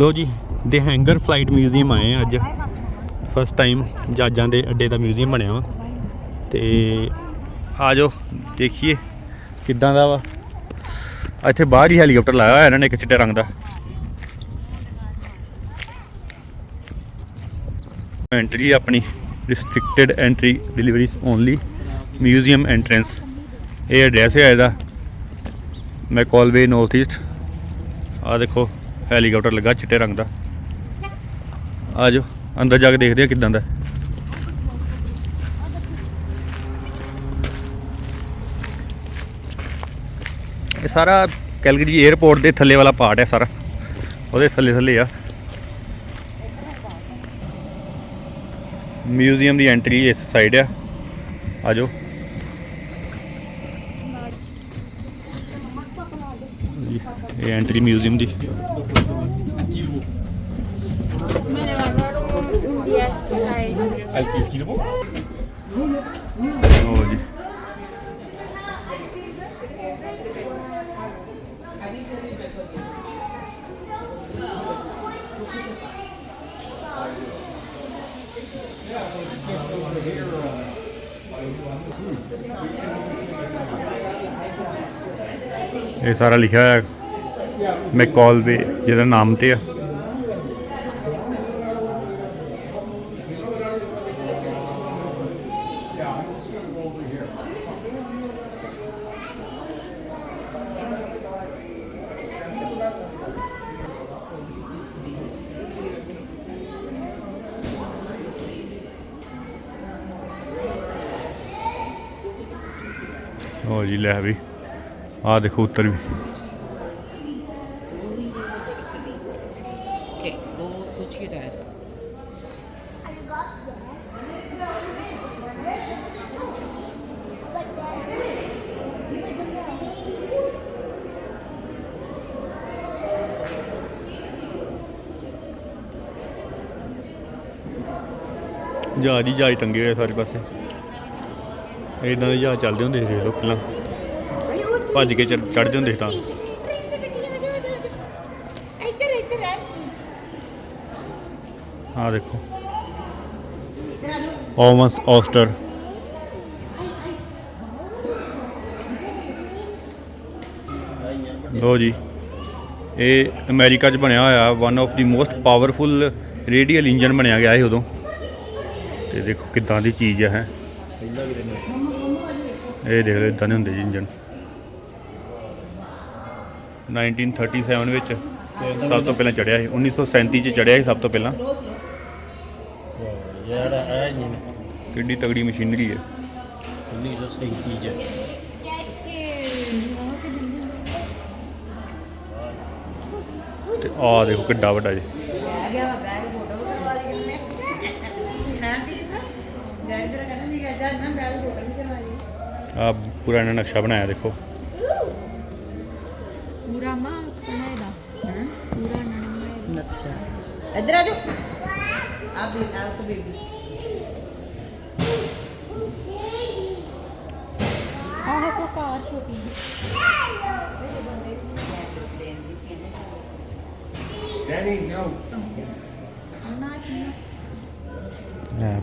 ਲੋ ਜੀ ਦੇ hanger flight museum ਆਏ ਆ ਅੱਜ। ਫਸਟ ਟਾਈਮ ਜਹਾਜ਼ਾਂ ਦੇ ਅੱਡੇ ਦਾ ਮਿਊਜ਼ੀਅਮ ਬਣਿਆ ਵਾ। ਤੇ ਆ ਜਾਓ, ਦੇਖੀਏ ਕਿੱਦਾਂ ਦਾ ਵਾ। ਇੱਥੇ ਬਾਹਰ ਹੀ ਹੈਲੀਕਾਪਟਰ ਲਾਇਆ ਹੋਇਆ ਇਹਨਾਂ ਨੇ ਇੱਕ ਚਿੱਟੇ ਰੰਗ ਦਾ। ਐਂਟਰੀ ਆਪਣੀ restricted entry deliveries only museum entrance ਇਹ ਐਡਰੈਸ ਹੈ ਇਹਦਾ। ਮੈਕੋਲਵੇ ਨਾਰਥ ਈਸਟ ਆ ਦੇਖੋ ਹੈਲੀਕਾਪਟਰ ਲੱਗਾ ਚਿੱਟੇ ਰੰਗ ਦਾ। ਆ ਜਾਓ ਅੰਦਰ ਜਾ ਕੇ ਦੇਖਦੇ ਆ ਕਿਦਾਂ ਦਾ। ਇਹ ਸਾਰਾ ਕੈਲਗਰੀ 에ਅਰਪੋਰਟ ਦੇ ਥੱਲੇ ਵਾਲਾ ਪਾਰਟ ਹੈ ਸਾਰਾ। ਉਹਦੇ ਥੱਲੇ ਥੱਲੇ ਆ। ਮਿਊਜ਼ੀਅਮ ਦੀ ਐਂਟਰੀ ਇਸ ਸਾਈਡ ਆ। ਆ ਜਾਓ ਇਹ ਐਂਟਰੀ ਮਿਊਜ਼ੀਅਮ ਦੀ। ¿Sabes? ਲਓ ਜੀ ਇਹ ਸਾਰਾ ਲਿਖਿਆ ਹੋਇਆ ਮੈਕੋਲਵੇ ਜਿਹਦਾ ਨਾਮ ਤੇ ਆ। ਹੋ ਜੀ ਲੈ ਵੀ। ਆ ਦੇਖੋ ਉੱਤਰ ਵੀ। Okay, go go to your dad. ਜਹਾਜ਼ ਹੀ ਜਹਾਜ਼ ਟੰਗੇ ਹੋਏ ਆ ਸਾਰੇ ਪਾਸੇ। ਇਦਾਂ ਦੇ ਜਹਾਜ਼ ਚੱਲਦੇ ਹੁੰਦੇ ਸੀ ਲਓ ਪਹਿਲਾਂ। ਭੱਜ ਕੇ ਚੜ੍ਹ ਜਾਂਦੇ ਸੀ ਤਾਂ। ਇੱਧਰ ਇੱਧਰ ਆ। ਆ ਦੇਖੋ ਓਮਸ ਔਸਟਰ। ਲੋ ਜੀ। ਇਹ ਅਮਰੀਕਾ 'ਚ ਬਣਿਆ ਹੋਇਆ one of the most powerful radial engine ਬਣਿਆ ਗਿਆ ਸੀ ਉਦੋਂ। ਤੇ ਦੇਖੋ ਕਿੱਦਾਂ ਦੀ ਚੀਜ਼ ਹੈ। ਇਹ ਦੇਖ ਲਓ ਇਦਾਂ ਦੇ ਹੁੰਦੇ ਜੀ ਇੰਜਨ 1937 ਵਿੱਚ ਸਭ ਤੋਂ ਪਹਿਲਾਂ ਚੜਿਆ ਸੀ। 1937 ਚ ਚੜਿਆ ਸੀ ਸਭ ਤੋਂ ਪਹਿਲਾਂ। ਯਾਰ ਨਹੀਂ ਕਿੰਨੀ ਤਗੜੀ ਮਸ਼ੀਨਰੀ ਹੈ। 1937 ਚ। ਤੇ ਆਹ ਦੇਖੋ ਕਿੱਡਾ ਵੱਡਾ ਜੀ। ਆ ਪੂਰਾ ਇਹਨਾਂ ਨਕਸ਼ਾ ਬਣਾਇਆ ਦੇਖੋ। ਪੂਰਾ ਮਾਂ ਕਨਾਡਾ ਪੂਰਾ ਨਨਮਾ ਨਕਸ਼ਾ। ਇੱਧਰ ਆ ਜਾ ਆ ਵੀ ਆ ਕੋ ਬੇਬੀ। ਆਹ ਕੋ ਕਾਰ ਛੋਟੀ ਨਾ ਕੀ ਐ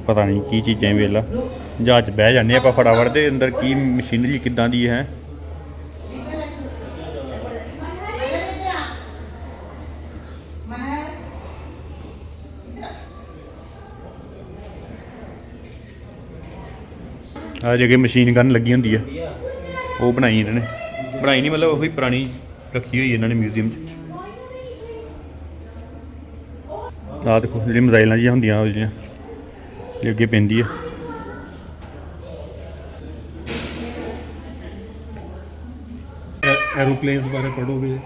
ਪਤਾ ਨਹੀਂ ਕੀ ਚੀਜ਼ਾਂ ਹੀ ਵੇਲਾ। ਜਹਾਜ਼ ਬਹਿ ਜਾਂਦੇ ਆਪਾਂ ਫਟਾਫਟ ਤੇ ਅੰਦਰ ਕੀ ਮਸ਼ੀਨਰੀ ਕਿੱਦਾਂ ਦੀ ਹੈ। ਆ ਜਗ੍ਹਾ ਮਸ਼ੀਨ ਗਨ ਲੱਗੀ ਹੁੰਦੀ ਆ, ਉਹ ਬਣਾਈ ਇਹਨਾਂ ਨੇ। ਬਣਾਈ ਨਹੀਂ ਮਤਲਬ ਉਹੀ ਪੁਰਾਣੀ ਰੱਖੀ ਹੋਈ ਇਹਨਾਂ ਨੇ ਮਿਊਜ਼ੀਅਮ 'ਚ। ਆਹ ਦੇਖੋ ਜਿਹੜੀ ਮਜ਼ਾਈਲਾਂ ਜੀਆਂ ਹੁੰਦੀਆਂ ਉਹ ਜਿਹੜੀਆਂ। ਇਹ ਅੱਗੇ ਪੈਂਦੀ ਆ। ਐਰੋਪਲੇਨਸ ਬਾਰੇ ਪੜੋਗੇ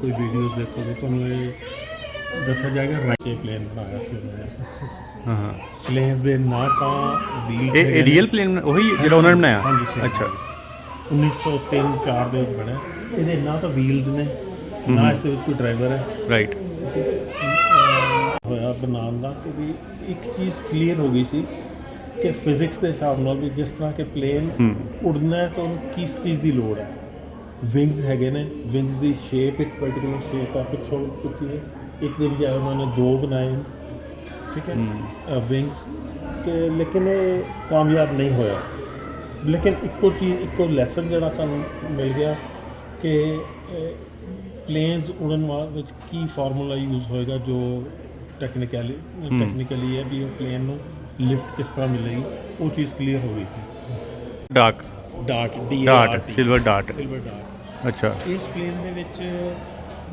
ਕੋਈ ਵੀਡੀਓਜ਼ ਦੇਖੋਗੇ ਤੁਹਾਨੂੰ ਇਹ ਦੱਸਿਆ ਜਾਏਗਾ ਰਾਂਚੇ ਪਲੇਨ ਬਣਾਇਆ ਸੀ ਉਹਨਾਂ ਨੇ। ਹਾਂ ਹਾਂ। ਪਲੇਨਸ ਦੇ ਨਾ ਤਾਂ ਵੀਲ ਇਹ ਰੀਅਲ ਪਲੇਨ ਉਹੀ ਜਿਹੜਾ ਉਹਨਾਂ ਨੇ ਬਣਾਇਆ? ਹਾਂਜੀ sir। ਅੱਛਾ। 1903 4 ਦੇ ਵਿੱਚ ਬਣਿਆ। ਇਹਦੇ ਨਾ ਤਾਂ ਵੀਲਸ ਨੇ ਨਾ ਇਸ ਦੇ ਵਿੱਚ ਕੋਈ ਡਰਾਈਵਰ ਹੈ। ਰਾਈਟ ਹੋਇਆ ਬਣਾਉਣ ਦਾ ਕਿ ਵੀ ਇੱਕ ਚੀਜ਼ ਕਲੀਅਰ ਹੋ ਗਈ ਸੀ ਕਿ ਫਿਜ਼ਿਕਸ ਦੇ ਹਿਸਾਬ ਨਾਲ ਵੀ ਜਿਸ ਤਰ੍ਹਾਂ ਕਿ ਪਲੇਨ ਹੂੰ। ਉੜਨਾ ਹੈ ਤਾਂ ਉਹਨੂੰ ਕਿਸ ਚੀਜ਼ ਦੀ ਲੋੜ ਹੈ? ਵਿੰਗਸ ਹੈਗੇ ਨੇ ਵਿੰਗਸ ਦੀ ਸ਼ੇਪ ਇੱਕ ਪਾਰਟਿਕੂਲਰ ਸ਼ੇਪ ਆ ਪਿੱਛੋਂ ਕਿਉਂਕਿ ਇੱਕ ਦੇ ਬਜਾਏ ਉਹਨਾਂ ਨੇ ਦੋ ਬਣਾਏ ਠੀਕ ਹੈ? ਵਿੰਗਸ ਤੇ ਲੇਕਿਨ ਇਹ ਕਾਮਯਾਬ ਨਹੀਂ ਹੋਇਆ। ਲੇਕਿਨ ਇੱਕੋ ਚੀਜ਼ ਇੱਕੋ ਲੈਸਨ ਜਿਹੜਾ ਸਾਨੂੰ ਮਿਲ ਗਿਆ ਕਿ ਪਲੇਨਸ ਉਡਣ ਵਾ ਵਿੱਚ ਕੀ ਫਾਰਮੂਲਾ ਯੂਜ਼ ਹੋਏਗਾ ਜੋ ਟੈਕਨੀਕਲੀ ਟੈਕਨੀਕਲੀ ਹੈ ਵੀ ਉਹ ਪਲੇਨ ਨੂੰ ਲਿਫਟ ਕਿਸ ਤਰ੍ਹਾਂ ਮਿਲੇਗੀ ਉਹ ਚੀਜ਼ ਕਲੀਅਰ ਹੋ ਗਈ ਸੀ। Dark dot D dot silver dot silver dot ਅੱਛਾ। ਇਸ ਪਲੇਨ ਦੇ ਵਿੱਚ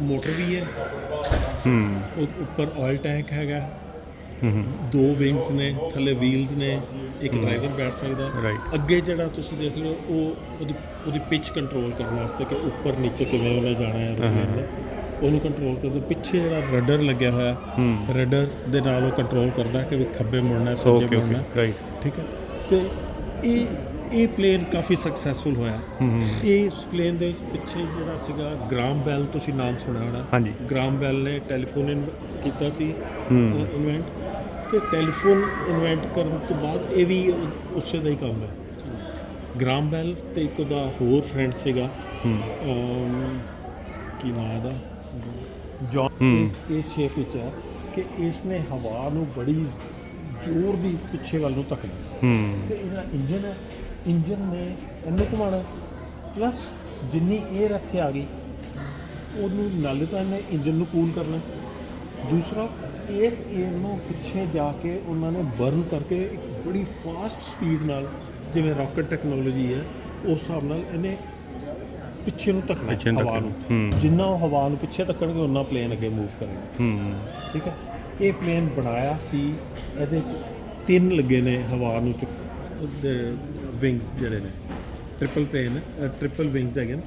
ਮੋਟਰ ਵੀ ਹੈ। ਹੂੰ। ਉੱਪਰ ਆਇਲ ਟੈਂਕ ਹੈਗਾ। ਦੋ ਵਿੰਗਸ ਨੇ ਥੱਲੇ ਵੀਲਸ ਨੇ ਇੱਕ ਡਰਾਈਵਰ ਬੈਠ ਸਕਦਾ. ਅੱਗੇ ਜਿਹੜਾ ਤੁਸੀਂ ਦੇਖ ਲਓ ਉਹ ਉਹਦੀ ਉਹਦੀ ਪਿਚ ਕੰਟਰੋਲ ਕਰਨ ਵਾਸਤੇ ਕਿ ਉੱਪਰ ਨੀਚੇ ਕਿਵੇਂ ਉਹਨੇ ਜਾਣਾ ਹੈ ਨੇ ਉਹਨੂੰ ਕੰਟਰੋਲ ਕਰਦੇ ਪਿੱਛੇ ਜਿਹੜਾ ਰਡਰ ਲੱਗਿਆ ਹੋਇਆ ਹੂੰ। ਰਡਰ ਦੇ ਨਾਲ ਉਹ ਕੰਟਰੋਲ ਕਰਦਾ ਕਿ ਵੀ ਖੱਬੇ ਮੁੜਨਾ ਹੈ, ਸੱਜੇ ਮੁੜਨਾ ਹੈ। ਰਾਈਟ ਠੀਕ ਹੈ? ਤੇ ਇਹ ਇਹ ਪਲੇਨ ਕਾਫੀ ਸਕਸੈਸਫੁਲ ਹੋਇਆ। ਹੂੰ ਹੂੰ ਇਸ ਪਲੇਨ ਦੇ ਪਿੱਛੇ ਜਿਹੜਾ ਸੀਗਾ ਗ੍ਰਾਮ ਬੈਲ ਤੁਸੀਂ ਨਾਮ ਸੁਣਿਆ ਹੋਣਾ। ਹਾਂਜੀ। ਗ੍ਰਾਮ ਬੈਲ ਨੇ ਟੈਲੀਫੋਨ ਇਨ ਕੀਤਾ ਸੀ। ਹੂੰ। ਇਨਵੈਂਟ ਤੇ ਟੈਲੀਫੋਨ ਇਨਵੈਂਟ ਕਰਨ ਤੋਂ ਬਾਅਦ ਇਹ ਵੀ ਉਸੇ ਦਾ ਹੀ ਕੰਮ ਹੈ। ਗ੍ਰਾਮ ਬੈਲ ਤੇ ਇੱਕ ਉਹਦਾ ਹੋਰ ਫਰੈਂਡ ਸੀਗਾ। ਹੂੰ। ਕੀ ਨਾਮ ਇਹਦਾ ਜੌਨ ਹੂੰ। ਇਸ ਇਸ ਸ਼ੇਪ ਵਿੱਚ ਹੈ ਕਿ ਇਸ ਨੇ ਹਵਾ ਨੂੰ ਬੜੀ ਜ਼ੋਰ ਦੀ ਪਿੱਛੇ ਵੱਲ ਨੂੰ ਧੱਕਣਾ ਹੂੰ। ਤੇ ਇਹਦਾ ਇੰਜਨ ਹੈ। ਇੰਜਨ ਨੇ ਇਹਨੂੰ ਘੁਮਾਉਣਾ ਪਲੱਸ ਜਿੰਨੀ 에ਅਰ ਇੱਥੇ ਆ ਗਈ ਉਹਨੂੰ ਨਾਲੇ ਤਾਂ ਇਹਨੇ ਇੰਜਨ ਨੂੰ ਕੂਲ ਕਰਨਾ। ਦੂਸਰਾ ਇਸ 에ਅਰ ਨੂੰ ਪਿੱਛੇ ਜਾ ਕੇ ਉਹਨਾਂ ਨੇ ਬਰਨ ਕਰਕੇ ਇੱਕ ਬੜੀ ਫਾਸਟ ਸਪੀਡ ਨਾਲ ਜਿਵੇਂ ਰਾਕਟ ਟੈਕਨੋਲੋਜੀ ਹੈ ਉਸ ਹਿਸਾਬ ਨਾਲ ਇਹਨੇ ਪਿੱਛੇ ਨੂੰ ਧੱਕਣਾ ਪਿੱਛੇ ਨੂੰ ਹਵਾ ਧੱਕਣਾ, ਨੂੰ। ਹੂੰ। ਜਿੰਨਾ ਉਹ ਹਵਾ ਨੂੰ ਪਿੱਛੇ ਧੱਕਣਗੇ ਉਹਨਾਂ ਪਲੇਨ ਅੱਗੇ ਮੂਵ ਕਰੇਗਾ। ਹੂੰ। ਠੀਕ ਹੈ? ਇਹ ਪਲੇਨ ਬਣਾਇਆ ਸੀ ਇਹਦੇ ਚ ਤਿੰਨ ਲੱਗੇ ਨੇ ਹਵਾ ਨੂੰ ਚੁੱਕ ਵਿੰਗਸ ਜਿਹੜੇ ਨੇ। ਟ੍ਰਿਪਲ ਪਲੇਨ ਟ੍ਰਿਪਲ ਵਿੰਗਸ ਹੈਗੇ ਨੇ।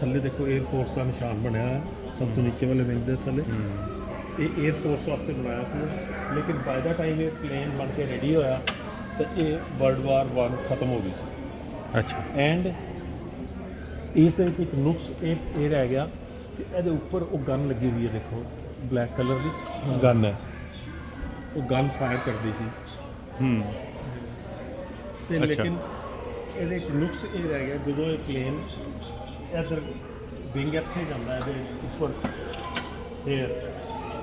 ਥੱਲੇ ਦੇਖੋ 에ਅਰ ਫੋਰਸ ਦਾ ਨਿਸ਼ਾਨ ਬਣਿਆ ਹੋਇਆ ਸਭ ਤੋਂ ਨੀਚੇ ਵਾਲੇ ਵਿੰਗ ਦੇ ਥੱਲੇ। ਇਹ 에ਅਰ ਫੋਰਸ ਵਾਸਤੇ ਬਣਾਇਆ ਸੀ। ਲੇਕਿਨ ਬਾਈ ਦਾ ਟਾਈਮ ਇਹ ਪਲੇਨ ਬਣ ਕੇ ਰੈਡੀ ਹੋਇਆ ਤੇ ਇਹ ਵਰਲਡ ਵਾਰ 1 ਖਤਮ ਹੋ ਗਈ ਸੀ। ਅੱਛਾ। ਐਂਡ ਇਸ ਦੇ ਵਿੱਚ ਇੱਕ ਨੁਕਸ ਇਹ ਇਹ ਰਹਿ ਗਿਆ ਕਿ ਇਹਦੇ ਉੱਪਰ ਉਹ ਗਨ ਲੱਗੀ ਹੋਈ ਹੈ ਦੇਖੋ ਬਲੈਕ ਕਲਰ ਦੀ। ਗਨ ਹੈ। ਉਹ ਗਨ ਫਾਇਰ ਕਰਦੀ ਸੀ। ਹੂੰ। ਤੇ। ਲੇਕਿਨ ਇਹਦੇ ਵਿੱਚ ਨੁਕਸ ਇਹ ਰਹਿ ਗਿਆ ਜਦੋਂ ਇਹ ਪਲੇਨ ਇਧਰ ਵਿੰਗ ਇੱਥੇ ਜਾਂਦਾ ਇਹਦੇ ਉੱਪਰ 에ਅਰ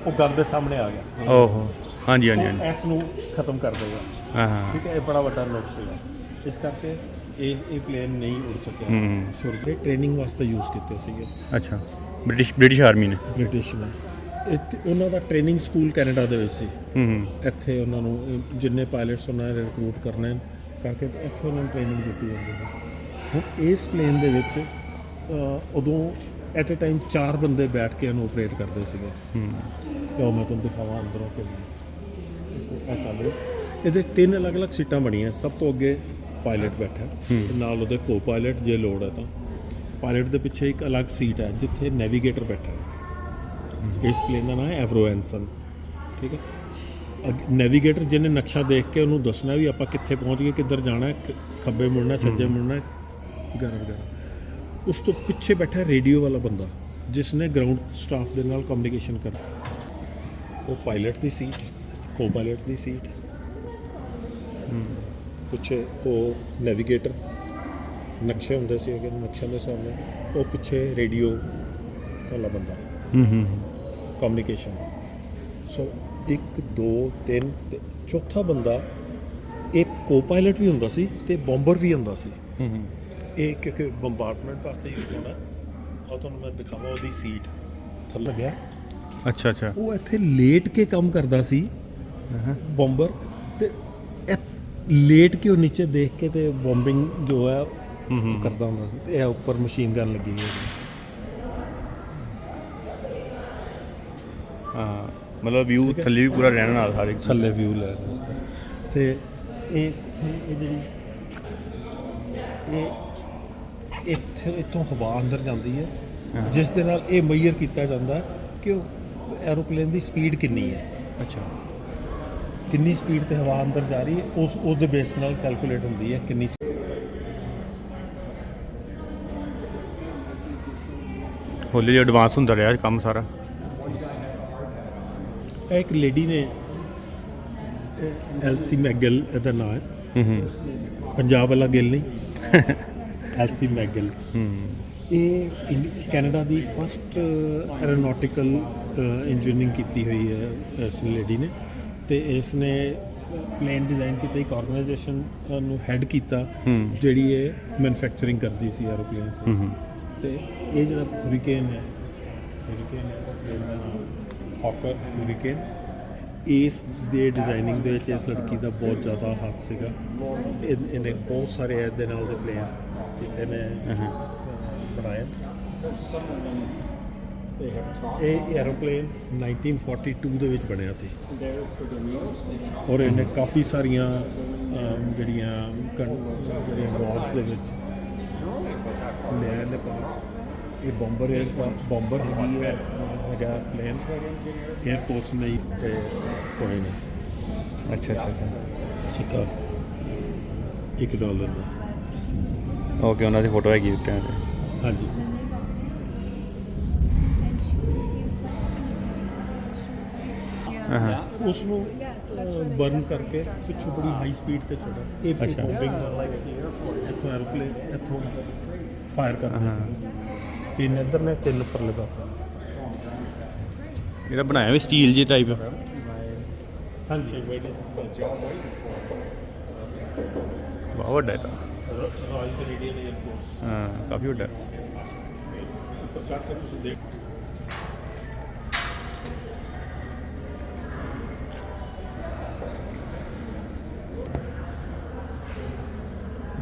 ਉਹ ਗਨ ਦੇ ਸਾਹਮਣੇ ਆ ਗਿਆ। ਓਹੋ। ਹਾਂਜੀ ਹਾਂਜੀ ਇਸ ਨੂੰ ਖਤਮ ਕਰ ਦੇਗਾ। ਹਾਂ ਹਾਂ। ਠੀਕ ਹੈ ਇਹ ਬੜਾ ਵੱਡਾ ਨੁਕਸ ਹੈ ਇਸ ਕਰਕੇ ਇਹ ਇਹ ਪਲੇਨ ਨਹੀਂ ਉੜ ਸਕਿਆ। ਹੂੰ ਸ਼ੁਰੂ ਦੇ ਟ੍ਰੇਨਿੰਗ ਵਾਸਤੇ ਯੂਜ਼ ਕੀਤੇ ਸੀਗੇ। ਅੱਛਾ। ਬ੍ਰਿਟਿਸ਼ ਬ੍ਰਿਟਿਸ਼ ਆਰਮੀ ਨੇ। ਬ੍ਰਿਟਿਸ਼ ਨੇ। ਇੱਥੇ ਉਹਨਾਂ ਦਾ ਟ੍ਰੇਨਿੰਗ ਸਕੂਲ ਕੈਨੇਡਾ ਦੇ ਵਿੱਚ ਸੀ। ਹੂੰ ਹੂੰ। ਇੱਥੇ ਉਹਨਾਂ ਨੂੰ ਇਹ ਜਿੰਨੇ ਪਾਇਲਟਸ ਉਹਨਾਂ ਨੇ ਰਿਕਰੂਟ ਕਰਨੇ ਕਰਕੇ ਇੱਥੇ ਉਹਨਾਂ ਨੂੰ ਟ੍ਰੇਨਿੰਗ ਦਿੱਤੀ ਜਾਂਦੀ ਸੀ ਹੁਣ ਇਸ ਪਲੇਨ ਦੇ ਵਿੱਚ ਉਦੋਂ ਐਟ ਅ ਟਾਈਮ ਚਾਰ ਬੰਦੇ ਬੈਠ ਕੇ ਇਹਨੂੰ ਆਪਰੇਟ ਕਰਦੇ ਸੀਗੇ। ਹੂੰ। ਲਓ ਮੈਂ ਤੁਹਾਨੂੰ ਦਿਖਾਵਾਂ ਅੰਦਰੋਂ ਕਿ ਚੱਲ ਰਿਹਾ ਇਹਦੇ ਤਿੰਨ ਅਲੱਗ-ਅਲੱਗ ਸੀਟਾਂ ਬਣੀਆਂ। ਸਭ ਤੋਂ ਅੱਗੇ ਪਾਇਲਟ ਬੈਠਾ। ਤੇ ਨਾਲ ਉਹਦੇ ਕੋ ਪਾਇਲਟ ਜੇ ਲੋੜ ਹੈ ਤਾਂ। ਪਾਇਲਟ ਦੇ ਪਿੱਛੇ ਇੱਕ ਅਲੱਗ ਸੀਟ ਹੈ ਜਿੱਥੇ ਨੈਵੀਗੇਟਰ ਬੈਠਾ ਹੈ। ਇਸ ਪਲੇਨ ਦਾ ਨਾਮ ਹੈ ਐਵਰੋਐਨਸਨ ਠੀਕ ਹੈ? ਨੈਵੀਗੇਟਰ ਜਿਹਨੇ ਨਕਸ਼ਾ ਦੇਖ ਕੇ ਉਹਨੂੰ ਦੱਸਣਾ ਵੀ ਆਪਾਂ ਕਿੱਥੇ ਪਹੁੰਚ ਗਏ ਕਿੱਧਰ ਜਾਣਾ ਹੈ, ਖੱਬੇ ਮੁੜਨਾ ਸੱਜੇ ਮੁੜਨਾ ਵਗੈਰਾ ਵਗੈਰਾ ਉਸ ਤੋਂ ਪਿੱਛੇ ਬੈਠਾ ਰੇਡੀਓ ਵਾਲਾ ਬੰਦਾ ਜਿਸ ਨੇ ਗਰਾਊਂਡ ਸਟਾਫ ਦੇ ਨਾਲ ਕਮਿਊਨੀਕੇਸ਼ਨ ਕਰ ਉਹ ਪਾਇਲਟ ਦੀ ਸੀਟ ਕੋ ਪਾਇਲਟ ਦੀ ਸੀਟ ਪਿੱਛੇ ਉਹ ਨੈਵੀਗੇਟਰ ਨਕਸ਼ੇ ਹੁੰਦੇ ਸੀ ਅਗੇ ਨਕਸ਼ਿਆਂ ਦੇ ਸਾਹਮਣੇ ਉਹ ਪਿੱਛੇ ਰੇਡੀਓ ਵਾਲਾ ਬੰਦਾ। ਹੂੰ ਹੂੰ। ਕਮਿਊਨੀਕੇਸ਼ਨ ਸੋ 1 2 3 ਤੇ ਚੌਥਾ ਬੰਦਾ ਇੱਕ ਕੋ ਪਾਇਲਟ ਵੀ ਹੁੰਦਾ ਸੀ ਤੇ ਬੰਬਰ ਵੀ ਹੁੰਦਾ ਸੀ। ਹੂੰ ਹੂੰ। ਇਹ ਕਿਉਂਕਿ ਬੰਬਾਰਡਮੈਂਟ ਵਾਸਤੇ ਯੂਜ਼ ਹੋਣਾ ਉਹ ਤੁਹਾਨੂੰ ਮੈਂ ਦਿਖਾਵਾਂ ਉਹਦੀ ਸੀਟ ਥੱਲੇ ਲੱਗਿਆ। ਅੱਛਾ ਅੱਛਾ। ਉਹ ਇੱਥੇ ਲੇਟ ਕੇ ਕੰਮ ਕਰਦਾ ਸੀ। ਹਾਂ ਬੰਬਰ ਲੇਟ ਕੇ ਉਹ ਨੀਚੇ ਦੇਖ ਕੇ ਤੇ ਬੰਬਿੰਗ ਜੋ ਹੈ ਉਹ ਕਰਦਾ ਹੁੰਦਾ ਸੀ। ਤੇ ਇਹ ਉੱਪਰ ਮਸ਼ੀਨ ਗਨ ਲੱਗੀ ਹੋਈ ਹੈ। ਹਾਂ ਮਤਲਬ ਵਿਊ। ਥੱਲੇ ਵੀ ਪੂਰਾ ਰਹਿਣ ਨਾਲ ਸਾਰੇ ਥੱਲੇ ਵਿਊ ਲੈਣ ਵਾਸਤੇ ਤੇ ਇਹ ਇਹ ਜਿਹੜੀ ਇਹ ਇੱਥੇ ਇੱਥੋਂ ਹਵਾ ਅੰਦਰ ਜਾਂਦੀ ਹੈ। ਜਿਸ ਦੇ ਨਾਲ ਇਹ ਮੈਜ਼ਰ ਕੀਤਾ ਜਾਂਦਾ ਕਿ ਉਹ ਐਰੋਪਲੇਨ ਦੀ ਸਪੀਡ ਕਿੰਨੀ ਹੈ। ਅੱਛਾ। ਕਿੰਨੀ ਸਪੀਡ ਤੇ ਹਵਾ ਅੰਦਰ ਜਾ ਰਹੀ ਹੈ ਉਸ ਉਸ ਦੇ ਬੇਸ ਨਾਲ ਕੈਲਕੂਲੇਟ ਹੁੰਦੀ ਹੈ ਕਿੰਨੀ ਹੌਲੀ ਜਿਹੀ ਐਡਵਾਂਸ ਹੁੰਦਾ ਰਿਹਾ ਕੰਮ ਸਾਰਾ। ਇਹ ਇੱਕ ਲੇਡੀ ਨੇ ਐਲਸੀ ਮੈਗਲ ਇਹਦਾ ਨਾਮ ਹੈ। ਹੂੰ ਹੂੰ। ਪੰਜਾਬ ਵਾਲਾ ਗਿੱਲ ਨਹੀਂ। ਐਲਸੀ ਮੈਗਲ ਹੂੰ। ਇਹ ਕੈਨੇਡਾ ਦੀ ਫਸਟ ਐਰੋਨੋਟਿਕਲ ਇੰਜੀਨੀਅਰਿੰਗ ਕੀਤੀ ਹੋਈ ਹੈ ਇਸ ਲੇਡੀ ਨੇ। ਤੇ ਇਸ ਨੇ ਪਲੇਨ ਡਿਜ਼ਾਈਨ ਕੀਤਾ ਇੱਕ ਆਰਗੇਨਾਈਜੇਸ਼ਨ ਨੂੰ ਹੈਡ ਕੀਤਾ ਜਿਹੜੀ ਇਹ ਮੈਨੂਫੈਕਚਰਿੰਗ ਕਰਦੀ ਸੀ ਐਰੋਪਲੇਨਸ ਦੀ। ਤੇ ਇਹ ਜਿਹੜਾ ਹੂਰੀਕੇਨ ਹੈ ਹੂਰੀਕੇਨ ਹੈ ਹੌਕਰ ਹੂਰੀਕੇਨ ਇਸ ਦੇ ਡਿਜ਼ਾਈਨਿੰਗ ਦੇ ਵਿੱਚ ਇਸ ਲੜਕੀ ਦਾ ਬਹੁਤ ਜ਼ਿਆਦਾ ਹੱਥ ਸੀਗਾ। ਇਹ- ਇਹਨੇ ਬਹੁਤ ਸਾਰੇ ਇਸ ਦੇ ਨਾਲ ਦੇ ਪਲੇਨਸ ਕੀਤੇ ਨੇ ਬਣਾਏ। ਇਹ ਐਰੋਪਲੇਨ 1942 ਦੇ ਵਿੱਚ ਬਣਿਆ ਸੀ। ਔਰ ਇਹਨੇ ਕਾਫੀ ਸਾਰੀਆਂ ਜਿਹੜੀਆਂ ਜਿਹੜੀਆਂ ਵਾਰਸ ਦੇ ਵਿੱਚ ਲਿਆ ਨੇ ਇਹ ਬੰਬਰ 에ਅਰ ਬੰਬਰ ਹੈਗੀ ਹੈ ਹੈਗਾ ਪਲੇਨ 에ਅਰ ਫੋਰਸ ਨੇ ਇਹ ਕੋਏ ਨੇ ਅੱਛਾ ਅੱਛਾ ਅੱਛਾ। ਸਿੱਕਾ 1 ਡਾਲਰ ਦਾ। ਓਕੇ ਉਹਨਾਂ ਦੀ ਫੋਟੋ ਹੈਗੀ ਉੱਤੇ। ਹਾਂਜੀ। ਉਸ ਨੂੰ ਬਰਨ ਕਰਕੇ ਪਿੱਛੋਂ ਬੜੀ ਹਾਈ ਸਪੀਡ ਤੇ ਚੜਾ ਇਹ। ਬੰਬਿੰਗ ਇੱਥੋਂ ਐਰੋਪਲੇਨ ਇੱਥੋਂ ਫਾਇਰ ਕਰਦੇ ਹਾਂ। ਸੀ। ਤਿੰਨ ਇੱਧਰ ਨੇ ਤਿੰਨ ਉੱਪਰ ਲਗਾ ਇਹਦਾ ਬਣਾਇਆ ਵੀ ਸਟੀਲ ਜੀ ਟਾਈਪ ਹਾਂਜੀ। ਬਹੁਤ ਵੱਡਾ ਇਹਦਾ ਰਾਜ ਕੈਨੇਡੀਅਨ 에ਅਰ ਫੋਰਸ ਹਾਂ ਕਾਫੀ ਵੱਡਾ। ਚੜ੍ਹ ਕੇ ਤੁਸੀਂ ਦੇਖ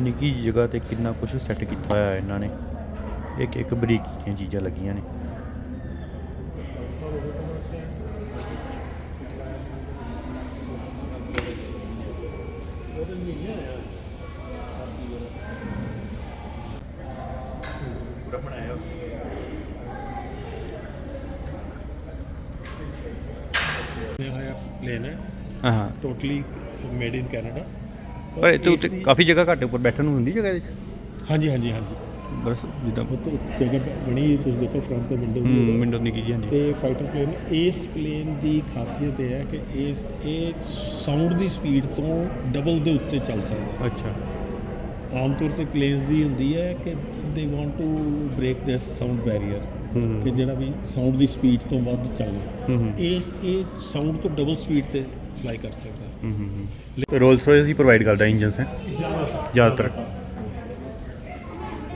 ਨਿੱਕੀ ਜਿਹੀ ਜਗ੍ਹਾ ਤੇ ਕਿੰਨਾ ਕੁਝ ਸੈੱਟ ਕੀਤਾ ਹੋਇਆ ਇਹਨਾਂ ਨੇ। ਇੱਕ ਇੱਕ ਬਰੀਕੀਆਂ ਚੀਜ਼ਾਂ ਲੱਗੀਆਂ ਨੇ। ਪੂਰਾ ਬਣਾਇਆ ਇਹ ਹੋਇਆ ਪਲੇਨ ਹੈ। ਹਾਂ ਹਾਂ ਪਰ ਇੱਥੇ ਉੱਤੇ ਕਾਫੀ ਜਗ੍ਹਾ ਘੱਟ ਉੱਪਰ ਬੈਠਣ ਨੂੰ ਹੁੰਦੀ ਜਗ੍ਹਾ ਇਹਦੇ ਵਿੱਚ ਹਾਂਜੀ ਹਾਂਜੀ ਹਾਂਜੀ। ਬਸ ਜਿੱਦਾਂ ਤੋਂ ਜਗ੍ਹਾ ਬਣੀ ਹੈ, ਤੁਸੀਂ ਦੇਖੋ ਫਰੰਟ ਤੇ ਵਿੰਡੋ ਹੂੰ ਵਿੰਡੋ ਨਿੱਕੀ ਜਿਹੀ ਹਾਂਜੀ। ਤੇ ਫਾਈਟਰ ਪਲੇਨ ਇਸ ਪਲੇਨ ਦੀ ਖਾਸੀਅਤ ਇਹ ਹੈ ਕਿ ਇਸ ਇਹ ਸਾਊਂਡ ਦੀ ਸਪੀਡ ਤੋਂ ਡਬਲ ਦੇ ਉੱਤੇ ਚੱਲ ਸਕਦਾ ਅੱਛਾ। ਆਮ ਤੌਰ ਤੇ ਪਲੇਨਸ ਦੀ ਹੁੰਦੀ ਹੈ ਕਿ they want to break this sound barrier ਹੂੰ ਕਿ ਜਿਹੜਾ ਵੀ ਸਾਊਂਡ ਦੀ ਸਪੀਡ ਤੋਂ ਵੱਧ ਚੱਲੇ। ਹੂੰ ਹੂੰ। ਇਸ ਇਹ ਸਾਊਂਡ ਤੋਂ ਡਬਲ ਸਪੀਡ ਤੇ ਫਲਾਈ ਕਰ ਸਕਦਾ ਹੂੰ। ਹੂੰ ਰੋਲਸ ਰੋਇਸ ਹੀ ਪ੍ਰੋਵਾਈਡ ਕਰਦਾ ਇੰਜਨਸ ਹੈ ਜ਼ਿਆਦਾਤਰ।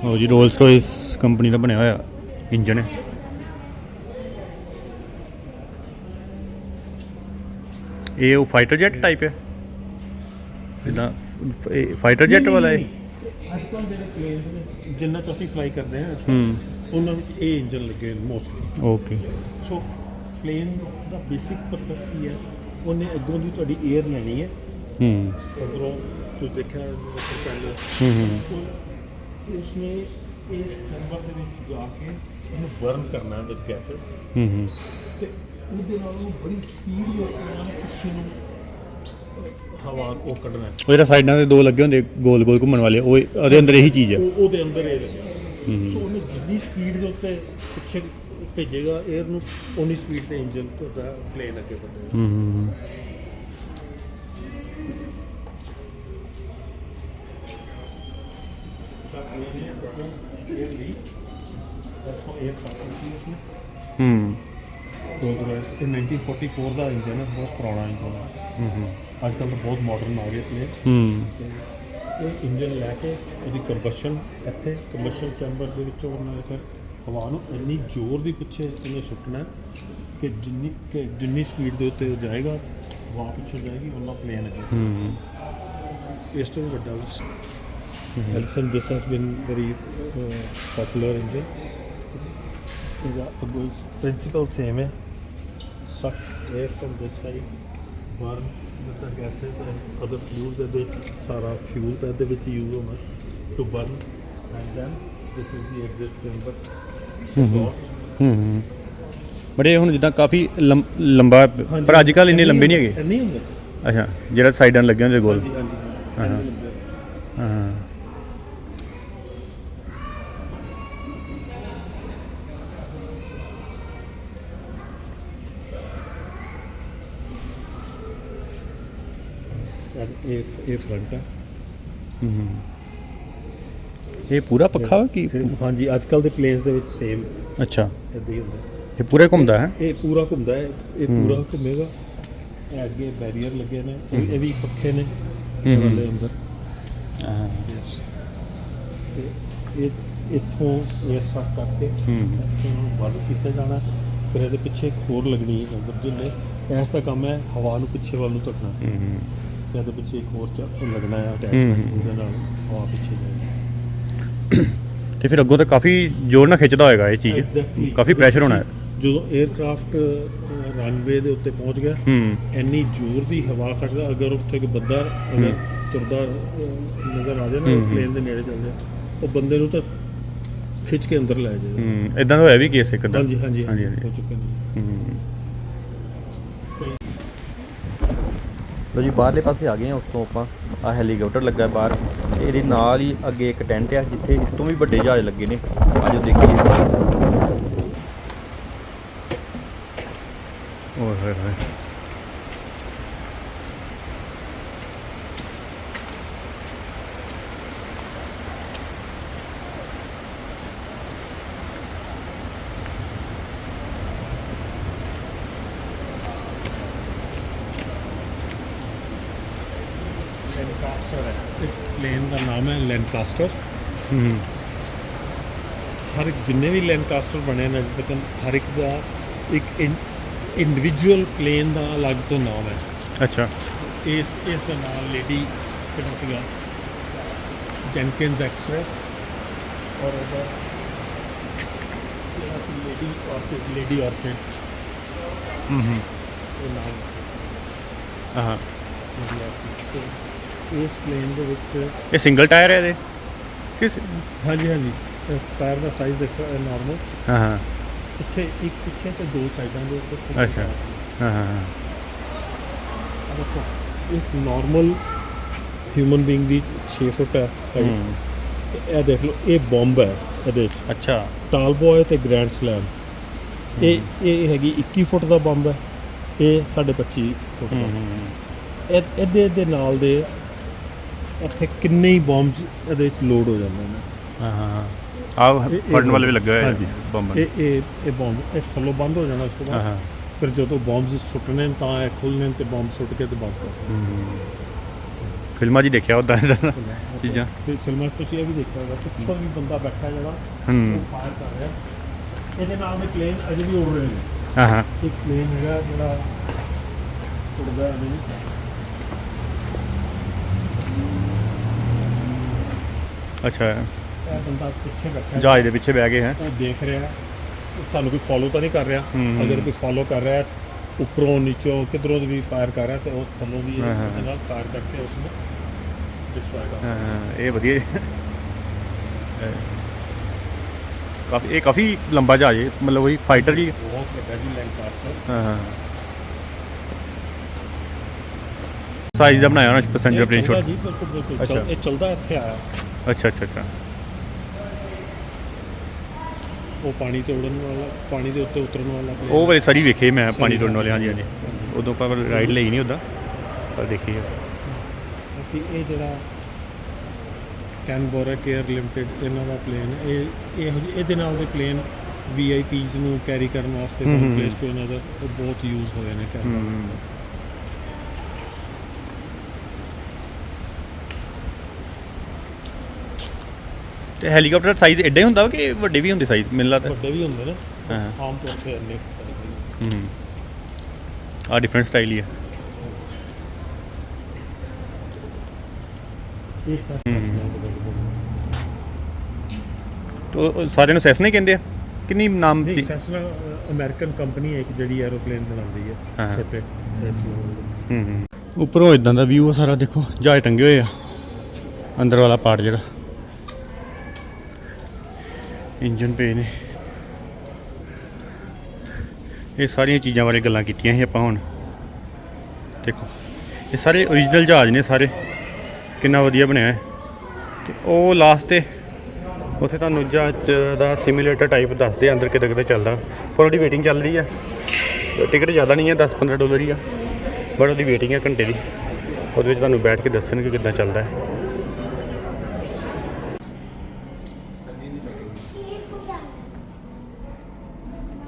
ਉਹ ਜੀ ਰੋਲਸ ਰੋਇਸ ਕੰਪਨੀ ਦਾ ਬਣਿਆ ਹੋਇਆ ਇੰਜਨ ਹੈ। ਇਹ ਉਹ ਫਾਈਟਰ ਜੈਟ ਟਾਈਪ ਹੈ। ਜਿੱਦਾਂ ਫਾਈਟਰ ਜੈਟ ਵਾਲਾ ਹੈ। ਅੱਜ ਕੱਲ੍ਹ ਜਿਹੜੇ ਪਲੇਨਸ ਨੇ ਜਿੰਨਾ ਚ ਅਸੀਂ ਫਲਾਈ ਕਰਦੇ ਹਾਂ ਹੂੰ। ਉਹਨਾਂ ਵਿੱਚ ਇਹ ਇੰਜਨ ਲੱਗੇ ਮੋਸਟਲੀ ਓਕੇ ਸੋ ਪਲੇਨ ਦਾ ਬੇਸਿਕ ਪਰਪਸ ਕੀ ਹੈ? ਉਹਨੇ ਅੱਗੋਂ ਦੀ ਤੁਹਾਡੀ 에ਅਰ ਲੈਣੀ ਹੈ। ਹੂੰ। ਅੰਦਰੋਂ ਤੁਸੀਂ ਦੇਖਿਆ ਪ੍ਰੋਪੈਲਰ ਹੂੰ ਹੂੰ। ਉਸਨੇ ਇਸ ਚੈਂਬਰ ਦੇ ਵਿੱਚ ਜਾ ਕੇ ਇਹਨੂੰ ਬਰਨ ਕਰਨਾ ਵਿਦ ਗੈਸਸ ਹੂੰ ਹੂੰ। ਤੇ ਉਹਦੇ ਨਾਲ ਉਹ ਬੜੀ ਸਪੀਡ ਦੇ ਨਾਲ ਪਿੱਛੇ ਨੂੰ ਹਵਾ ਉਹ ਕੱਢਣਾ। ਹੈ। ਉਹ ਜਿਹੜਾ ਸਾਈਡਾਂ ਤੇ ਦੋ ਲੱਗੇ ਹੁੰਦੇ ਗੋਲ ਗੋਲ ਘੁੰਮਣ ਵਾਲੇ ਉਹ ਉਹਦੇ ਅੰਦਰ ਇਹੀ ਚੀਜ਼ ਹੈ। ਉਹ ਉਹਦੇ ਅੰਦਰ ਇਹ ਲੱਗਿਆ ਹੂੰ ਸੋ ਉਹਨੇ ਜਿੰਨੀ ਸਪੀਡ ਦੇ ਉੱਤੇ ਪਿੱਛੇ ਭੇਜੇਗਾ 에ਅਰ ਨੂੰ ਉਨੀ ਸਪੀਡ ਤੇ ਇੰਜਨ ਤੁਹਾਡਾ ਪਲੇਨ ਅੱਗੇ ਵਧੇਗਾ ਹੂੰ ਹੂੰ ਹੂੰ। ਰੋਜ਼ ਰਾਇਸ ਇਹ 1944 ਦਾ ਇੰਜਨ ਹੈ ਬਹੁਤ ਪੁਰਾਣਾ ਇੰਜਨ ਹੈ। ਹੂੰ ਹੂੰ। ਅੱਜ ਕੱਲ੍ਹ ਤਾਂ ਬਹੁਤ ਮਾਡਰਨ ਆ ਗਏ ਪਲੇਨ ਹੂੰ। ਇਹ ਇੰਜਨ ਲੈ ਕੇ ਉਹਦੀ ਕੰਬਸ਼ਨ ਇੱਥੇ ਕੰਬਸ਼ਨ ਚੈਂਬਰ ਦੇ ਵਿੱਚੋਂ ਉਹਨਾਂ ਨੇ ਫਿਰ ਹਵਾ ਨੂੰ ਇੰਨੀ ਜ਼ੋਰ ਦੀ ਪਿੱਛੇ ਇਹਨੇ ਸੁੱਟਣਾ ਕਿ ਜਿੰਨੀ ਕਿ ਜਿੰਨੀ ਸਪੀਡ ਦੇ ਉੱਤੇ ਉਹ ਜਾਏਗਾ ਹਵਾ ਪਿੱਛੇ ਜਾਏਗੀ ਉਹਨਾਂ ਪਲੇਨ ਅੱਗੇ। ਹੂੰ। ਇਸ ਤੋਂ ਵੱਡਾ Allison this has been very popular engine ਇਹਦਾ ਅੱਗੋਂ ਪ੍ਰਿੰਸੀਪਲ ਸੇਮ ਹੈ। Suck air from this side burn with the gases and other fuels ਇਹਦੇ ਵਿੱਚ ਸਾਰਾ ਫਿਊਲ ਤਾਂ ਇਹਦੇ ਵਿੱਚ ਯੂਜ਼ ਹੋਣਾ। To burn and then this is the exit chamber exhaust ਹੂੰ ਹੂੰ। ਇਹ ਹੁਣ ਜਿੱਦਾਂ ਕਾਫੀ ਲੰਬਾ ਪਰ ਅੱਜ ਕੱਲ ਇੰਨੇ ਲੰਬੇ ਨਹੀਂ ਹੈਗੇ। ਨਹੀਂ ਹੁੰਦੇ ਅੱਛਾ ਜਿਹੜਾ ਸਾਈਡਾਂ ਲੱਗੇ ਹੁੰਦੇ ਗੋਲ ਹਾਂਜੀ ਹਾਂ, ਹਾਂ। ਹਾਂ ਇਹ ਇਹ ਫਰੰਟ ਹੈ ਹੂੰ। ਇਹ ਪੂਰਾ ਪੱਖਾ ਵਾ ਕਿ? ਹਾਂਜੀ ਅੱਜ ਕੱਲ ਦੇ ਪਲੇਨਸ ਦੇ ਵਿੱਚ ਸੇਮ ਅੱਛਾ। ਇਦਾਂ ਹੀ ਹੁੰਦਾ। ਇਹ ਪੂਰਾ ਘੁੰਮਦਾ ਹੈ? ਇਹ ਪੂਰਾ ਘੁੰਮਦਾ ਹੈ ਇਹ ਪੂਰਾ ਘੁੰਮੇਗਾ। ਇਹ ਅੱਗੇ ਬੈਰੀਅਰ ਲੱਗੇ ਨੇ ਇਹ ਵੀ ਪੱਖੇ ਨੇ ਹੂੰ। ਵਾਲੇ ਅੰਦਰ। ਹਾਂ। ਯੈਸ ਇਹ ਇੱਥੋਂ ਇਹ ਸਭ ਕਰਕੇ ਹੂੰ। ਇੱਥੋਂ ਵੱਲ ਕਿੱਥੇ ਜਾਣਾ ਫਿਰ ਇਹਦੇ ਪਿੱਛੇ ਇੱਕ ਹੋਰ ਲੱਗਣੀ ਹੈ ਨੰਬਰ ਜਿੰਨੇ। ਐਸ ਦਾ ਕੰਮ ਹੈ ਹਵਾ ਨੂੰ ਪਿੱਛੇ ਵੱਲ ਨੂੰ ਧੱਕਣਾ ਹੂੰ ਤੇ ਇਹਦੇ ਪਿੱਛੇ ਇੱਕ ਹੋਰ ਚ ਲੱਗਣਾ ਹੈ ਹੂੰ। ਅਟੈਚਮੈਂਟ ਉਹਦੇ ਨਾਲ ਹਵਾ ਪਿੱਛੇ ਜਾਏਗੀ। ਤੇ ਫਿਰ ਅੱਗੋਂ ਤਾਂ ਕਾਫੀ ਜ਼ੋਰ ਨਾਲ ਖਿੱਚਦਾ ਹੋਏਗਾ ਇਹ ਚੀਜ਼। Exactly. ਕਾਫੀ ਪ੍ਰੈਸ਼ਰ ਹੋਣਾ। ਹੈ ਜਦੋਂ 에ਅਰਕ੍ਰਾਫਟ ਰਨਵੇ ਦੇ ਉੱਤੇ ਪਹੁੰਚ ਗਿਆ ਹੂੰ। ਇੰਨੀ ਜ਼ੋਰ ਦੀ ਹਵਾ ਸਕਦਾ ਅਗਰ ਉੱਥੇ ਕੋਈ ਬੰਦਾ ਅਗਰ ਤੁਰਦਾ ਅਹ, ਨਜ਼ਰ ਆ ਜਾਏ ਨਾ ਹੂੰ। ਪਲੇਨ ਦੇ ਨੇੜੇ ਚੱਲਦੇ ਉਹ ਬੰਦੇ ਨੂੰ ਤਾਂ ਖਿੱਚ ਕੇ ਅੰਦਰ ਲੈ ਜਾਏਗਾ ਹੂੰ। ਇਦਾਂ ਦਾ ਹੋਇਆ ਵੀ ਕੇਸ ਇੱਕ ਦਾ ਹਾਂਜੀ ਹਾਂਜੀ ਹਾਂਜੀ ਹੋ ਚੁੱਕੇ ਨੇ ਹੂੰ। ਲੋ ਜੀ, ਬਾਹਰਲੇ ਪਾਸੇ ਆ ਗਏ ਆ ਉਸ ਤੋਂ ਆਪਾਂ ਆ ਹੈਲੀਕਾਪਟਰ ਲੱਗਾ ਬਾਹਰ। ਤੇ ਇਹਦੇ ਨਾਲ ਹੀ ਅੱਗੇ ਇੱਕ ਟੈਂਟ ਆ, ਜਿੱਥੇ ਇਸ ਤੋਂ ਵੀ ਵੱਡੇ ਜਹਾਜ਼ ਲੱਗੇ ਨੇ। ਆਜੋ ਦੇਖੀਏ। ਓਏ ਹੋਏ ਹੋਏ ਲੈਂਕਾਸਟਰ ਹੈ ਇਸ ਪਲੇਨ ਦਾ ਨਾਮ ਹੈ ਲੈਂਕਾਸਟਰ ਹੂੰ। ਹਰ ਇੱਕ ਜਿੰਨੇ ਵੀ ਲੈਂਕਾਸਟਰ ਬਣੇ ਨੇ ਅਜੇ ਤੱਕ ਹਰ ਇੱਕ ਦਾ ਇੱਕ ਇੰਡੀਵਿਜੂਅਲ ਪਲੇਨ ਦਾ ਅਲੱਗ ਤੋਂ ਨਾਮ ਹੈ। ਅੱਛਾ। ਇਸ ਇਸ ਦਾ ਨਾਮ ਲੇਡੀ ਕਿਹੜਾ ਸੀਗਾ? ਜੈਨਕਿਨਸ ਐਕਸਪ੍ਰੈਸ ਔਰ ਉਹਦਾ ਕਿਹੜਾ ਸੀ ਲੇਡੀ ਆਰਚਿਡ ਲੇਡੀ ਹੂੰ ਹੂੰ। ਇਹ ਨਾਮ ਹਾਂ। ਲੇਡੀ ਆਰਚਿਡ ਤੇ ਇਸ ਪਲੇਨ ਦੇ ਵਿੱਚ ਇਹ ਸਿੰਗਲ ਟਾਇਰ ਹੈ ਇਹਦੇ? ਕਿਸ ਹਾਂਜੀ ਹਾਂਜੀ। ਟਾਇਰ ਦਾ ਸਾਈਜ਼ ਦੇਖੋ ਨਾਰਮਲ ਹਾਂ ਹਾਂ। ਪਿੱਛੇ ਇੱਕ ਪਿੱਛੇ ਤੇ ਦੋ ਸਾਈਡਾਂ ਦੇ ਉੱਤੇ single ਅੱਛਾ। tire। ਹਾਂ ਹਾਂ ਹਾਂ। ਦੇਖੋ ਇਸ ਨਾਰਮਲ ਹਿਊਮਨ ਬੀਇੰਗ ਦੀ 6 ਫੁੱਟ ਹੈ height। ਹੂੰ। ਤੇ ਇਹ ਦੇਖ ਲਓ ਇਹ ਬੰਬ ਹੈ ਇਹਦੇ 'ਚ ਅੱਛਾ। ਟਾਲ ਬॉय ਤੇ ਗ੍ਰੈਂਡ ਸਲੈਮ ਇਹ ਇਹ ਹੈਗੀ 21 ਫੁੱਟ ਦਾ ਬੰਬ ਹੈ। ਇਹ 25 ਫੁੱਟ ਹੂੰ ਦਾ। ਹੂੰ ਇਹ ਇਹਦੇ ਦੇ ਨਾਲ ਦੇ ਇੱਥੇ ਕਿੰਨੇ ਹੀ ਬੰਬਸ ਇਹਦੇ ਵਿੱਚ ਲੋਡ ਹੋ ਜਾਂਦੇ ਨੇ। ਹਾਂ ਹਾਂ ਹਾਂ। ਆ ਇਹ- ਇਹ ਫੜਨ ਵਾਲੇ ਵੀ ਲੱਗੇ ਹੋਏ ਆ ਹਾਂਜੀ। ਬੰਬ ਇਹ ਇਹ ਇਹ ਬੰਬ ਇਹ ਥੱਲੋਂ ਬੰਦ ਹੋ ਜਾਣਾ ਉਸ ਤੋਂ ਹਾਂ ਬਾਅਦ। ਹਾਂ ਫਿਰ ਜਦੋਂ ਬੰਬਸ ਸੁੱਟਣੇ ਨੇ ਤਾਂ ਇਹ ਖੁੱਲਣੇ ਨੇ ਤੇ ਬੰਬ ਸੁੱਟ ਕੇ ਤੇ ਬੰਦ ਕਰ ਹੂੰ। ਫਿਲਮਾਂ 'ਚ ਹੀ ਦੇਖਿਆ ਉਦਾਂ ਦਾ ਚੀਜ਼ਾਂ। ਤੇ ਫਿਲਮਾਂ 'ਚ ਤੁਸੀਂ ਇਹ ਵੀ ਦੇਖਿਆ ਹੋਗਾ ਪਿੱਛੋਂ ਵੀ ਬੰਦਾ ਬੈਠਾ ਜਿਹੜਾ ਹੂੰ। ਉਹ ਫਾਇਰ ਕਰ ਰਿਹਾ। ਇਹਦੇ ਨਾਲ ਦੇ ਪਲੇਨ ਅਜੇ ਵੀ ਉੜ ਰਹੇ ਨੇ। ਹਾਂ ਹਾਂ। ਇੱਕ ਪਲੇਨ ਹੈਗਾ ਜਿਹੜਾ ਉੜਦਾ ਅਜੇ ਵੀ ਅੱਛਾ ਇਹ ਬੰਦਾ ਪਿੱਛੇ ਬੈਠਾ ਹੈ। ਜਹਾਜ਼ ਦੇ ਪਿੱਛੇ ਬਹਿ ਗਏ ਹੈ ਉਹ ਦੇਖ ਰਿਹਾ ਹੈ। ਸਾਨੂੰ ਕੋਈ ਫੋਲੋ ਤਾਂ ਨਹੀਂ ਕਰ ਰਿਹਾ ਹੂੰ। ਅਗਰ ਕੋਈ ਫੋਲੋ ਕਰ ਰਿਹਾ ਹੈ, ਉੱਪਰੋਂ ਨੀਚੋਂ ਕਿਧਰੋਂ ਦੀ ਵੀ ਫਾਇਰ ਕਰ ਰਿਹਾ ਤੇ ਉਹ ਥੱਲੋਂ ਵੀ ਹਾਂ, ਹਾਂ। ਇਹਦੇ ਨਾਲ ਫਾਇਰ ਕਰਕੇ ਉਸ ਨੂੰ ਡਿਸਟਰੋਏ ਕਰ ਹਾਂ ਹਾਂ, ਇਹ ਵਧੀਆ ਜੀ। ਕਾਫੀ ਇਹ ਕਾਫੀ ਲੰਬਾ ਜਹਾਜ਼ ਹੈ ਮਤਲਬ ਉਹੀ ਫਾਈਟਰ ਜੀ ਬਹੁਤ ਵੱਡਾ ਜੀ ਲੈਂਕਾਸਟਰ ਹਾਂ ਹਾਂ ਸਾਈਜ਼ ਦਾ ਬਣਾਇਆ ਉਹਨਾਂ ਪੈਸੇਂਜਰ ਪਲੇਨ ਛੋਟ ਜੀ ਬਿਲਕੁਲ ਬਿਲਕੁਲ ਅੱਛਾ। ਚੱਲ- ਇਹ ਚੱਲਦਾ ਇੱਥੇ ਆਇਆ ਅੱਛਾ ਅੱਛਾ ਅੱਛਾ। ਉਹ ਪਾਣੀ ਤੇ ਉੜਨ ਵਾਲਾ ਪਾਣੀ ਦੇ ਉੱਤੇ ਉਤਰਨ ਵਾਲਾ ਉਹ ਵਾਲੇ ਸਾਰੀ ਵੇਖੇ ਮੈਂ ਪਾਣੀ ਤੋੜਨ ਵਾਲੇ ਹਾਂਜੀ ਹਾਂਜੀ। ਉਦੋਂ ਪਰ ਰਾਈਡ ਲਈ ਨਹੀਂ ਉਦਾਂ ਪਰ ਦੇਖੀ ਹੈ ਬਾਕੀ ਇਹ ਜਿਹੜਾ ਕੈਨਬੋਰਾ ਕੇਅਰ ਲਿਮਟਿਡ ਇਹਨਾਂ ਦਾ ਪਲੇਨ ਇਹ ਇਹੋ ਇਹਦੇ ਨਾਲ ਦੇ ਪਲੇਨ ਵੀਆਈਪੀਜ਼ ਨੂੰ ਕੈਰੀ ਕਰਨ ਵਾਸਤੇ ਫਰਮ। ਪਲੇਸ ਟੂ ਅਨਦਰ ਬਹੁਤ ਯੂਜ਼ ਹੋਏ ਨੇ ਕੈਨਬੋਰਾ ਤੇ ਹੈਲੀਕਾਪਟਰ ਦਾ ਸਾਈਜ਼ ਐਡਾ ਹੀ ਹੁੰਦਾ ਵਾ ਕਿ ਵੱਡੇ ਵੀ ਹੁੰਦੇ ਸਾਈਜ਼ ਮੈਨੂੰ ਲੱਗਦਾ। ਵੱਡੇ ਵੀ ਹੁੰਦੇ ਨੇ। ਹਾਂ। ਆਮ ਤੌਰ ਤੇ ਇੰਨੇ ਸਾਈਜ਼ ਹੂੰ। ਆ। ਡਿਫਰੈਂਟ ਸਟਾਈਲ ਹੀ। ਹੈ ਇਹ ਸਾਈਜ਼ ਤੋ ਉਹ ਸਾਰਿਆਂ ਨੂੰ ਸੈਸਨਾ ਹੀ ਕਹਿੰਦੇ ਆ? ਕਿੰਨੀ ਨਾਮ ਨਹੀਂ ਦੀ? ਸੈਸਨਾ ਅਮਰੀਕਨ ਕੰਪਨੀ ਹੈ ਇੱਕ ਜਿਹੜੀ ਐਰੋਪਲੇਨ ਬਣਾਉਂਦੀ ਹੈ। ਹਾਂ। ਛੋਟੇ ਦੇ ਹੂੰ ਹੂੰ। ਉੱਪਰੋਂ ਇਦਾਂ ਦਾ ਵਿਊ ਆ ਸਾਰਾ ਦੇਖੋ। ਜਹਾਜ਼ ਟੰਗੇ ਹੋਏ ਆ। ਅੰਦਰ ਵਾਲਾ ਪਾਰਟ ਜਿਹੜਾ। ਇੰਜਨ ਪਏ ਨੇ। ਇਹ ਸਾਰੀਆਂ ਚੀਜ਼ਾਂ ਬਾਰੇ ਗੱਲਾਂ ਕੀਤੀਆਂ ਸੀ ਆਪਾਂ ਹੁਣ। ਦੇਖੋ, ਇਹ ਸਾਰੇ origignal ਜਹਾਜ਼ ਨੇ ਸਾਰੇ। ਕਿੰਨਾ ਵਧੀਆ ਬਣਿਆ ਹੈ। ਤੇ ਉਹ ਲਾਸਟ ਤੇ ਉੱਥੇ ਤੁਹਾਨੂੰ ਜਹਾਜ਼ ਦਾ ਸਿਮੂਲੇਟਰ ਟਾਈਪ ਦੱਸਦੇ ਅੰਦਰ ਕਿੱਦਾਂ ਕਿੱਦਾਂ ਚੱਲਦਾ। ਪਰ ਉਹਦੀ ਵੇਟਿੰਗ ਚੱਲ ਰਹੀ ਆ। ਟਿਕਟ ਜ਼ਿਆਦਾ ਨਹੀਂ ਹੈ 10-15 ਡਾਲਰ ਹੀ ਆ। ਬਟ ਉਹਦੀ ਵੇਟਿੰਗ ਹੈ ਘੰਟੇ ਦੀ। ਉਹਦੇ ਵਿੱਚ ਤੁਹਾਨੂੰ ਬੈਠ ਕੇ ਦੱਸਣਗੇ ਕਿੱਦਾਂ ਚੱਲਦਾ ਹੈ।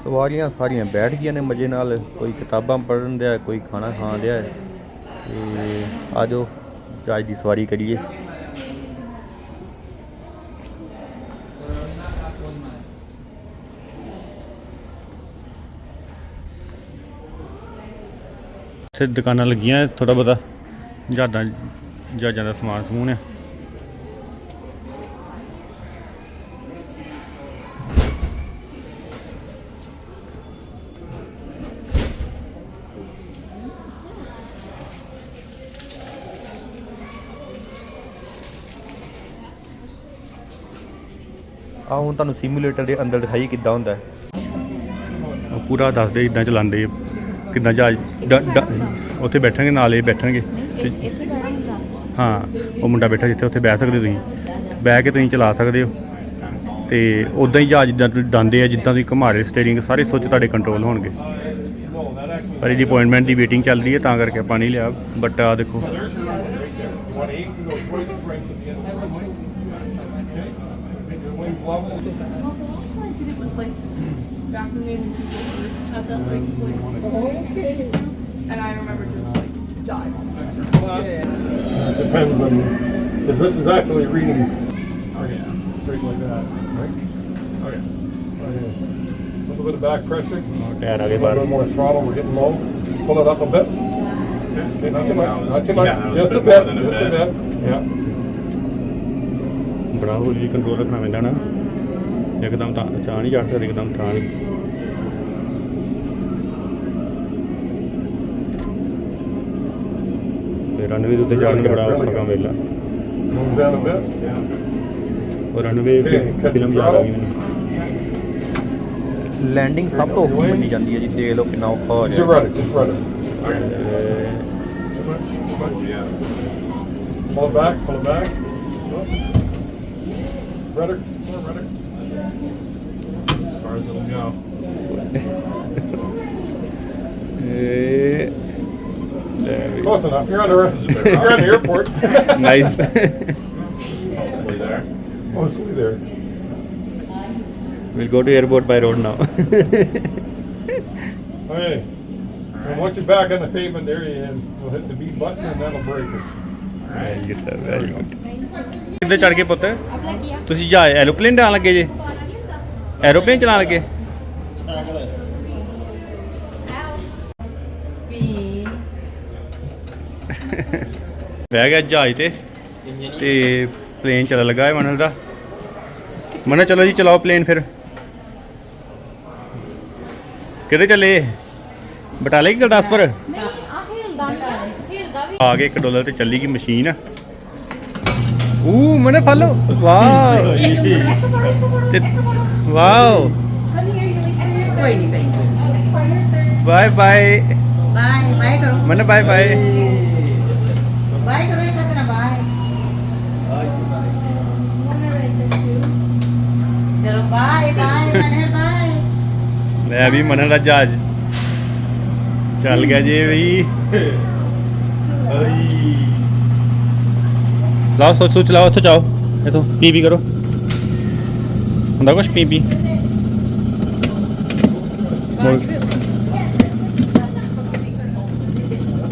ਸਵਾਰੀਆਂ ਸਾਰੀਆਂ ਬੈਠ ਗਈਆਂ ਨੇ ਮਜੇ ਨਾਲ, ਕੋਈ ਕਿਤਾਬਾਂ ਪੜ੍ਹਨ ਦਿਆ, ਕੋਈ ਖਾਣਾ ਖਾਣ ਦਿਆ। ਹੈ। ਤੇ ਆਜੋ, ਜਹਾਜ਼ ਦੀ ਸਵਾਰੀ ਕਰੀਏ। ਇੱਥੇ ਦੁਕਾਨਾਂ ਲੱਗੀਆਂ ਥੋੜਾ ਬਹੁਤਾ। ਜਹਾਜ਼ਾਂ ਜਹਾਜ਼ਾਂ ਦਾ ਸਮਾਨ ਸਮੂਨ ਆ ਆ ਹੁਣ ਤੁਹਾਨੂੰ ਸਿਮੂਲੇਟਰ ਦੇ ਅੰਦਰ ਦਿਖਾਈ ਕਿੱਦਾਂ ਹੁੰਦਾ ਹੈ। ਉਹ ਪੂਰਾ ਦੱਸਦੇ ਇਦਾਂ ਚਲਾਉਂਦੇ ਆ, ਕਿੱਦਾਂ ਜਹਾਜ਼ ਡ- ਡ- ਉੱਥੇ ਬੈਠਣਗੇ ਨਾਲ ਇਹ ਬੈਠਣਗੇ। ਤੇ- ਇੱਥੇ ਬੜਾ ਹੁੰਦਾ। ਹਾਂ ਉਹ ਮੁੰਡਾ ਬੈਠਾ ਜਿੱਥੇ ਉੱਥੇ ਬਹਿ ਸਕਦੇ ਤੁਸੀਂ। ਬਹਿ ਕੇ ਤੁਸੀਂ ਚਲਾ ਸਕਦੇ ਹੋ। ਤੇ ਉਦਾਂ ਹੀ ਜਹਾਜ਼ ਜਿੱਦਾਂ ਤੁਸੀਂ ਡਾਂਦੇ ਆ ਜਿੱਦਾਂ ਤੁਸੀਂ ਘੁਮਾ ਰਹੇ ਸਟੀਅਰਿੰਗ ਸਾਰੇ ਸੁੱਚ ਤੁਹਾਡੇ ਕੰਟਰੋਲ ਹੋਣਗੇ। ਪਰ ਇਹਦੀ ਅਪਾਇੰਟਮੈਂਟ ਦੀ ਵੇਟਿੰਗ ਚੱਲ ਰਹੀ ਹੈ ਤਾਂ ਕਰਕੇ ਆਪਾਂ ਨਹੀਂ ਲਿਆ। ਬਟ ਆ ਦੇਖੋ। also I did it was like back when they had that like like and I remember just like dying. It depends on because this is actually reading. Oh yeah, straight like that. Right. Oh yeah. Oh yeah. A little bit of back pressure. Yeah, okay, a little bit more throttle. We're getting low. Pull it up a bit. Okay, not too much. Not too much. Yeah, just a bit. Just a bit. Yeah. ബ്രാവ് ഈ കൺട്രോളൊക്കെ ਪੈਂਦਾ ਨਾ ਇੱਕਦਮ ਤਾਂ ਚਾਹ ਨਹੀਂ ਚੜ ਸਕਦੇ ਇੱਕਦਮ ਤਾਂ ਨਹੀਂ ਤੇ ਰਨਵੇ ਦੇ ਉੱਤੇ ਚੜ੍ਹਨ ਦਾ ਬੜਾ ਔਖਾ ਕੰਮ ਵੇਲਾ. ਉਹ ਰਨਵੇ ਫਿਲਮ ਯਾਦ ਆ ਗਈ. ਮੈਨੂੰ ਲੈਂਡਿੰਗ ਸਭ ਤੋਂ ਔਖੀ ਮੰਨੀ ਜਾਂਦੀ ਹੈ ਜੀ ਦੇਖ ਲਓ ਕਿੰਨਾ ਔਖਾ ਹੋ ਰਿਹਾ. Pull back, pull back. Rudder, rudder. As far as it'll go. ਇਹ Close enough. You're on the you're on the airport. Nice Mostly there. Mostly there. we'll go to airport by road now Okay. And once you're back on the pavement there, and we'll hit the B button, and that'll break us. very good sir, very good ਕਿੱਥੇ ਚੜ ਗਏ ਪੁੱਤ ਆਪਣਾ ਕੀ ਆ ਤੁਸੀਂ ਜਾ aeroplane ਡਾਣ ਲੱਗੇ ਜੇ ਐਰੋਪਲੇਨ ਚਲਾਉਣ ਲੱਗੇ। ਵੀ ਬਹਿ ਗਿਆ ਜਹਾਜ਼ ਤੇ ਤੇ ਪਲੇਨ ਚੱਲ ਲੱਗਾ ਹੈ ਮਨਲ ਦਾ। ਮਨਲ ਚਲੋ ਜੀ ਚਲਾਓ ਪਲੇਨ ਫਿਰ। ਕਿੱਥੇ ਚੱਲੇ? ਬਟਾਲੇ ਕੀ ਗੁਰਦਾਸਪੁਰ? ਆ ਗਏ 1 ਡਾਲਰ ਤੇ ਚੱਲੀ ਗਈ ਮਸ਼ੀਨ। ਊ ਮਨੇ ਫਾਲੋ ਵਾਓ ਤੇ ਵਾਓ ਕੋਈ ਨਹੀਂ ਪਈ ਬਾਏ ਬਾਏ ਬਾਏ ਬਾਏ ਕਰੋ ਮਨੇ ਬਾਏ ਬਾਏ ਬਾਏ ਕਰੋ ਇੱਕ ਤਰ੍ਹਾਂ ਬਾਏ ਚਲੋ ਬਾਏ ਬਾਏ ਮਨੇ ਬਾਏ ਮੈਂ ਵੀ ਮਨਨ ਦਾ ਜਹਾਜ਼ ਚੱਲ ਗਿਆ ਜੀ ਵੀ ਲਾਓ ਸੋਚ ਸੋਚ ਲਾਓ ਇੱਥੋਂ ਜਾਓ ਇੱਥੋਂ ਪੀ ਪੀ ਕਰੋ ਹੁੰਦਾ ਕੁਛ ਪੀ ਪੀ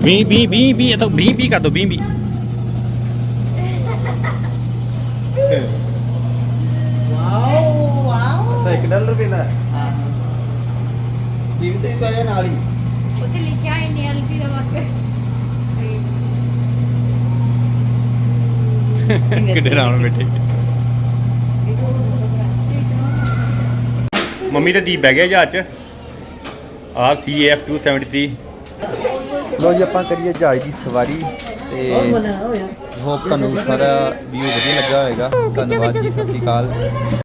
ਵੀ ਵੀ ਵੀ ਵੀ ਇਹ ਤਾਂ ਵੀ ਵੀ ਕਰ ਦੋ ਵੀ ਵੀ ਵਾਓ ਵਾਓ ਇੱਕ ਡਾਲਰ ਪੈਂਦਾ ਹਾਂ ਦੀਪ ਤੇ ਪਾਇਆ ਨਾਲ ਹੀ ਉੱਥੇ ਲਿਖਿਆ ਹੈ ਨੀਐਲਪੀ ਦਾ ਵਾਸਤੇ ਕਿੱਡੇ ਰਾਮ ਬੈਠੇ ਮੰਮੀ ਤੇ ਦੀਪ ਬਹਿ ਗਿਆ ਜਹਾਜ਼ ਚ। ਆ ਸੀ ਐਫ 273 ਲੋ ਜੀ ਆਪਾਂ ਕਰੀਏ ਜਹਾਜ਼ ਦੀ ਸਵਾਰੀ ਤੇ ਹੋਪ ਤੁਹਾਨੂੰ ਸਾਰਾ ਵੀਡੀਓ ਵਧੀਆ ਲੱਗਾ ਹੋਵੇਗਾ ਧੰਨਵਾਦ ਜੀ ਸਤਿ ਸ਼੍ਰੀ ਅਕਾਲ।